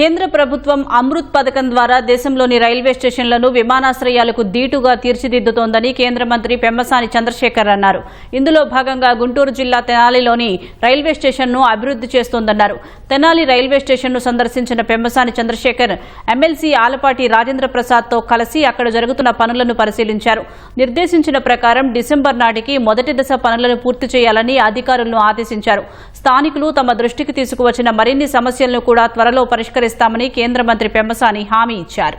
కేంద్ర ప్రభుత్వం అమృత్ పథకం ద్వారా దేశంలోని రైల్వే స్టేషన్లను విమానాశ్రయాలకు దీటుగా తీర్చిదిద్దుతోందని కేంద్ర మంత్రి పెమ్మసాని చంద్రశేఖర్ అన్నారు. ఇందులో భాగంగా గుంటూరు జిల్లా తెనాలిలోని రైల్వే స్టేషన్ను అభివృద్ధి చేస్తోందన్నారు. తెనాలి రైల్వే స్టేషన్ను సందర్శించిన పెమ్మసాని చంద్రశేఖర్ ఎమ్మెల్సీ ఆలపాటి రాజేంద్ర ప్రసాద్తో కలిసి అక్కడ జరుగుతున్న పనులను పరిశీలించారు. నిర్దేశించిన ప్రకారం డిసెంబర్ నాటికి మొదటి దశ పనులను పూర్తి చేయాలని అధికారులను ఆదేశించారు. స్థానికులు తమ దృష్టికి తీసుకువచ్చిన మరిన్ని సమస్యలను కూడా త్వరలో పరిష్కరిస్తామని కేంద్ర మంత్రి పెమ్మసాని హామీ ఇచ్చారు.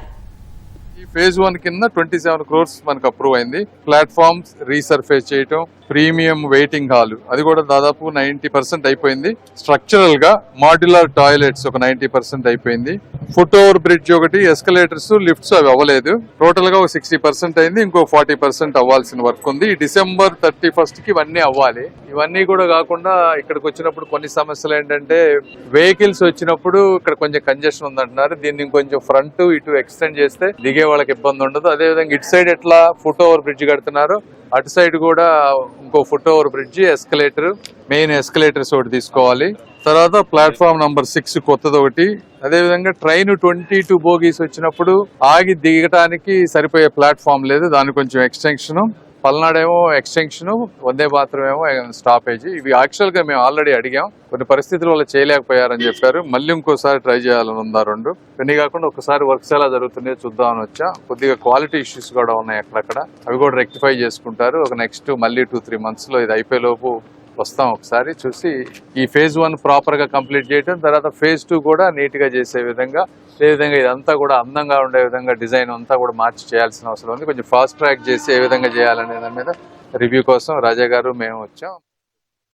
ఈ ఫేజ్ వన్ కింద ట్వంటీ సెవెన్ క్రోర్స్ మనకు అప్రూవ్ అయింది. ప్లాట్ఫామ్స్ రీసర్ఫేస్ చేయటం ప్రీమియం వెయిటింగ్ హాల్ అది కూడా దాదాపు నైన్టీ పర్సెంట్ అయిపోయింది. స్ట్రక్చరల్గా మాడ్యులర్ టాయిలెట్స్ ఒక నైన్టీ పర్సెంట్ అయిపోయింది. ఫుట్ ఓవర్ బ్రిడ్జ్ ఒకటి ఎస్కలేటర్స్ లిఫ్ట్స్ అవి అవ్వలేదు. టోటల్గా ఒక సిక్స్టీ పర్సెంట్ అయింది ఇంకో ఫార్టీ పర్సెంట్ అవ్వాల్సిన వర్క్ ఉంది. డిసెంబర్ థర్టీ ఫస్ట్కి ఇవన్నీ అవ్వాలి. ఇవన్నీ కూడా కాకుండా ఇక్కడికి వచ్చినప్పుడు కొన్ని సమస్యలు ఏంటంటే వెహికల్స్ వచ్చినప్పుడు ఇక్కడ కొంచెం కంజెషన్ ఉందంటున్నారు. దీన్ని కొంచెం ఫ్రంట్ ఇటు ఎక్స్టెండ్ చేస్తే దిగే వాళ్ళకి ఇబ్బంది ఉండదు. అదే విధంగా ఇటు సైడ్ ఎట్లా ఫుట్ ఓవర్ బ్రిడ్జ్ కడుతున్నారు అటు సైడ్ కూడా ఇంకో foot over bridge escalator main escalators ఒకటి తీసుకోవాలి. తర్వాత ప్లాట్ఫామ్ నంబర్ సిక్స్ కొత్తది ఒకటి. అదే విధంగా ట్రైన్ ట్వంటీ టూ బోగీస్ వచ్చినప్పుడు ఆగి దిగటానికి సరిపోయే ప్లాట్ఫామ్ లేదు దాని కొంచెం ఎక్స్టెన్షన్ పల్నాడేమో ఎక్స్టెన్షన్ వందే బాత్రూమ్ ఏమో స్టాపేజ్. ఇవి యాక్చువల్గా మేము ఆల్రెడీ అడిగాం. కొన్ని పరిస్థితుల వల్ల చేయలేకపోయారని చెప్పారు. మళ్ళీ ఇంకోసారి ట్రై చేయాలని ఉందా రెండు? ఇవన్నీ కాకుండా ఒకసారి వర్క్స్ ఎలా జరుగుతున్నాయో చూద్దామని వచ్చా. కొద్దిగా క్వాలిటీ ఇష్యూస్ కూడా ఉన్నాయి అక్కడక్కడ అవి కూడా రెక్టిఫై చేసుకుంటారు. ఒక నెక్స్ట్ మళ్ళీ టూ త్రీ మంత్స్లో ఇది అయిపోయే లోపు వస్తాం ఒకసారి చూసి ఈ ఫేజ్ వన్ ప్రాపర్గా కంప్లీట్ చేయడం తర్వాత ఫేజ్ టూ కూడా నీట్గా చేసే విధంగా అదేవిధంగా ఇదంతా కూడా అందంగా ఉండే విధంగా డిజైన్ అంతా కూడా మార్చి చేయాల్సిన అవసరం ఉంది. కొంచెం ఫాస్ట్ ట్రాక్ చేసి ఏ విధంగా చేయాలనే దాని మీద రివ్యూ కోసం రాజా గారు మేము వచ్చాం.